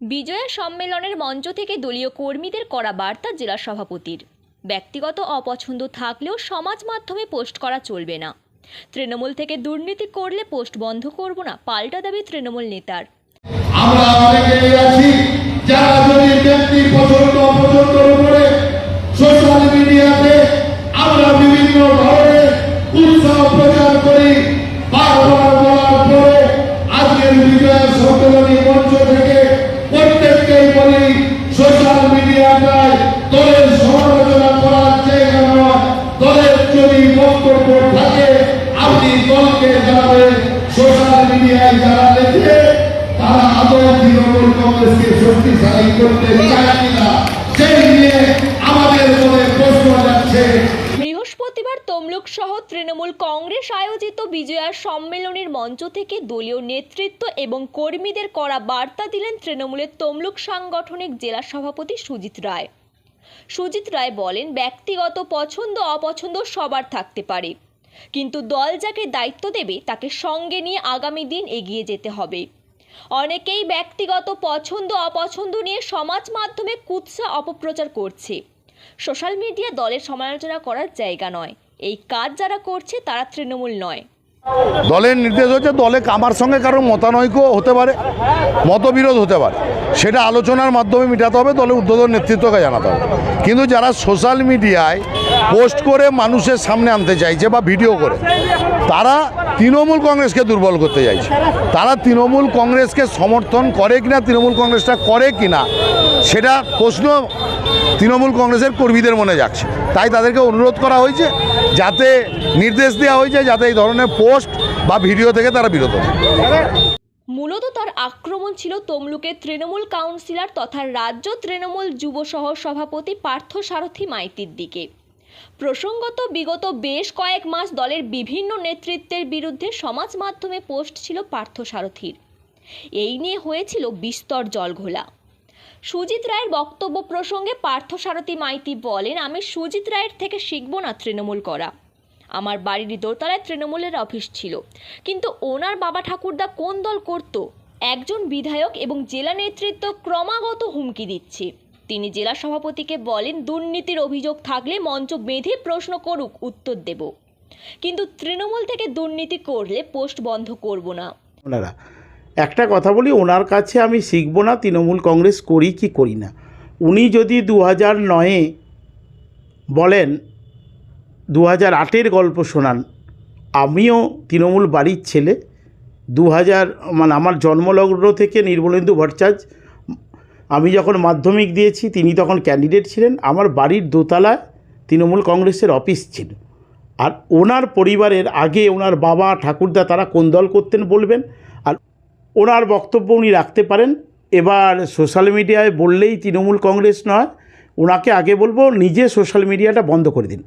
বিজয়া সম্মেলনের মঞ্চ থেকে দলীয় কর্মীদের করা বার্তা জেলা সভাপতির। ব্যক্তিগত অপছন্দ থাকলেও সমাজ মাধ্যমে পোস্ট করা চলবে না। তৃণমূল থেকে দুর্নীতি করলে পোস্ট বন্ধ করব না, পাল্টা দাবি তৃণমূল নেতার। আমরা আছি। যারা যদি ব্যক্তি পছন্দ অপছন্দের উপরে বৃহস্পতিবার তমলুক সহ তৃণমূল কংগ্রেস আয়োজিত বিজয়া সম্মেলনের মঞ্চ থেকে দলীয় নেতৃত্ব এবং কর্মীদের করা বার্তা দিলেন তৃণমূলের তমলুক সাংগঠনিক জেলা সভাপতি সুজিত রায়। সুজিত রায় বলেন, ব্যক্তিগত পছন্দ অপছন্দ সবার থাকতে পারে। কিন্তু দল যাকে দায়িত্ব দেবে তাকে সঙ্গে নিয়ে আগামী দিন এগিয়ে যেতে হবে। অনেকেই ব্যক্তিগত পছন্দ অপছন্দ নিয়ে সমাজ মাধ্যমে কুৎসা অপপ্রচার করছে। সোশ্যাল মিডিয়া দলের সমালোচনা করার জায়গা নয়। এই কাজ যারা করছে তারা তৃণমূল নয়। দলের নির্দেশ হচ্ছে দলে আমার সঙ্গে কারও মতানৈক্য হতে পারে, মতবিরোধ হতে পারে। সেটা আলোচনার মাধ্যমে মেটাতে হবে, দলের উদ্বোধন নেতৃত্বকে জানাতে হবে। কিন্তু যারা সোশ্যাল মিডিয়ায় পোস্ট করে মানুষের সামনে আনতে চাইছে বা ভিডিও করে। তারা তৃণমূল কংগ্রেসকে দুর্বল করতে চাইছে। তারা তৃণমূল কংগ্রেসকে সমর্থন করে কিনা, তৃণমূল কংগ্রেসটা করে কিনা, সেটা প্রশ্ন তৃণমূল কংগ্রেসের কর্মীদের মনে যাচ্ছে। তাই তাদেরকে অনুরোধ করা হয়েছে, যাতে নির্দেশ দেওয়া হয়েছে, যাতে এই ধরনের পোস্ট বা ভিডিও থেকে তারা বিরত মূলত তার আক্রমণ ছিল তমলুকের তৃণমূল কাউন্সিলর তথা রাজ্য তৃণমূল যুব সহ সভাপতি পার্থ সারথী মাইতির দিকে। প্রসঙ্গত, বিগত বেশ কয়েক মাস দলের বিভিন্ন নেতৃত্বের বিরুদ্ধে সমাজ মাধ্যমে পোস্ট ছিল পার্থ সারথীর। এই নিয়ে হয়েছিল বিস্তর জলঘোলা। সুজিত রায়ের বক্তব্য প্রসঙ্গে পার্থ সারথী মাইতি বলেন, আমি সুজিত রায়ের থেকে শিখব না তৃণমূল করা। আমার বাড়ির দোতলায় তৃণমূলের অফিস ছিল। কিন্তু ওনার বাবা ঠাকুরদা কোন দল করত? একজন বিধায়ক এবং জেলা নেতৃত্ব ক্রমাগত হুমকি দিচ্ছে। তিনি জেলা সভাপতিকে বলেন, দুর্নীতির অভিযোগ থাকলে মঞ্চ বেঁধে প্রশ্ন করুক, উত্তর দেব। কিন্তু তৃণমূল থেকে দুর্নীতি করলে পোস্ট বন্ধ করব না। ওনারা, একটা কথা বলি, ওনার কাছে আমি শিখব না, তৃণমূল কংগ্রেস করি কি করি না। উনি যদি দু হাজার নয়ে বলেন দু হাজার আটের গল্প শোনান, আমিও তৃণমূল বাড়ির ছেলে দু হাজার মানে আমার জন্মলগ্ন থেকে নির্মলেন্দু ভট্টাচার্য আমি যখন মাধ্যমিক দিয়েছি, তিনি তখন ক্যান্ডিডেট ছিলেন। আমার বাড়ির দোতলায় তৃণমূল কংগ্রেসের অফিস ছিল। আর ওনার পরিবারের আগে ওনার বাবা, ঠাকুরদা তারা কোন দল করতেন বলবেন। আর ওনার বক্তব্য উনি রাখতে পারেন। এবার সোশ্যাল মিডিয়ায় বললেই তৃণমূল কংগ্রেস নয়। ওনাকে আগে বলব, নিজে সোশ্যাল মিডিয়াটা বন্ধ করে দিন।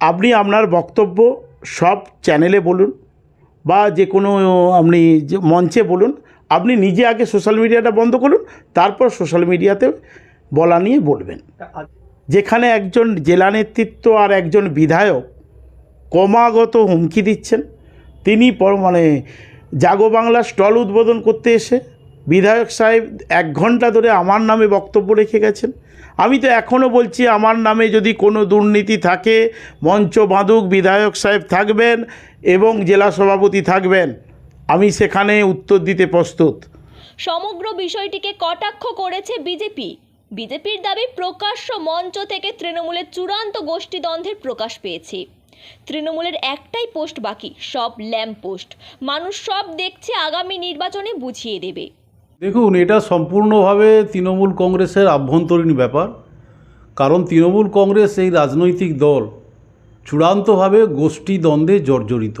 আপনি আপনার বক্তব্য সব চ্যানেলে বলুন বা যে কোনো আপনি মঞ্চে বলুন। আপনি নিজে আগে সোশ্যাল মিডিয়াটা বন্ধ করুন, তারপর সোশ্যাল মিডিয়াতে বলা নিয়ে বলবেন। যেখানে একজন জেলা নেতৃত্ব আর একজন বিধায়ক ক্রমাগত হুমকি দিচ্ছেন, তিনি পর- মানে জাগো বাংলা স্টল উদ্বোধন করতে এসে বিধায়ক সাহেব এক ঘণ্টা ধরে আমার নামে বক্তব্য রেখে গেছেন। আমি তো এখনও বলছি আমার নামে যদি কোনো দুর্নীতি থাকে, মঞ্চ বাঁধুক, বিধায়ক সাহেব থাকবেন এবং জেলা সভাপতি থাকবেন আমি সেখানে উত্তর দিতে প্রস্তুত। সমগ্র বিষয়টিকে কটাক্ষ করেছে বিজেপি। বিজেপির দাবি প্রকাশ্য মঞ্চ থেকে তৃণমূলের চূড়ান্ত গোষ্ঠীদ্বন্দ্বের প্রকাশ পেয়েছে। তৃণমূলের একটাই পোস্ট বাকি সব ল্যাম্প পোস্ট। মানুষ সব দেখছে আগামী নির্বাচনে বুঝিয়ে দেবে। দেখুন এটা সম্পূর্ণভাবে তৃণমূল কংগ্রেসের আভ্যন্তরীণ ব্যাপার। কারণ তৃণমূল কংগ্রেস এই রাজনৈতিক দল চূড়ান্তভাবে গোষ্ঠী দ্বন্দ্বে জর্জরিত।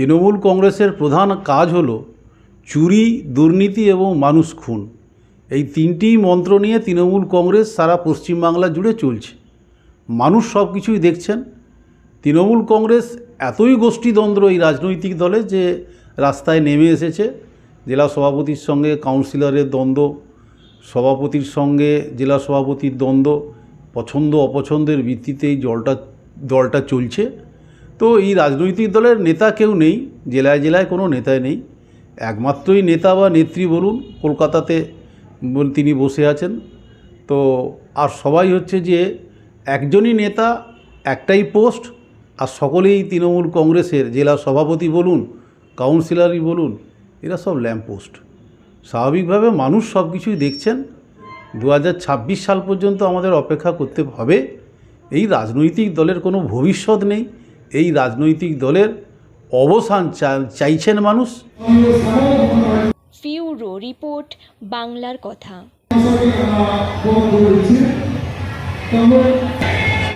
তৃণমূল কংগ্রেসের প্রধান কাজ হল চুরি, দুর্নীতি এবং মানুষ খুন। এই তিনটি মন্ত্র নিয়ে তৃণমূল কংগ্রেস সারা পশ্চিমবাংলা জুড়ে চলছে। মানুষ সব কিছুই দেখছেন। তৃণমূল কংগ্রেস এতই গোষ্ঠীদ্বন্দ্ব এই রাজনৈতিক দলে যে রাস্তায় নেমে এসেছে। জেলা সভাপতির সঙ্গে কাউন্সিলরের দ্বন্দ্ব, সভাপতির সঙ্গে জেলা সভাপতির দ্বন্দ্ব পছন্দ অপছন্দের ভিত্তিতে এই জলটা, দলটা চলছে। তো এই রাজনৈতিক দলের নেতা কেউ নেই, জেলায় জেলায় কোনো নেতাই নেই। একমাত্রই নেতা বা নেত্রী বলুন, কলকাতাতে তিনি বসে আছেন। তো আর সবাই হচ্ছে যে একজনই নেতা, একটাই পোস্ট, আর সকলেই তৃণমূল কংগ্রেসের জেলা সভাপতি বলুন, কাউন্সিলারই বলুন, এরা সব ল্যাম্প পোস্ট। স্বাভাবিকভাবে মানুষ সব কিছুই দেখছেন। দু হাজার ছাব্বিশ সাল পর্যন্ত আমাদের অপেক্ষা করতে হবে। এই রাজনৈতিক দলের কোনো ভবিষ্যৎ নেই। এই রাজনৈতিক দলের অবসান চাইছেন মানুষ। ফিউরো রিপোর্ট বাংলার কথা।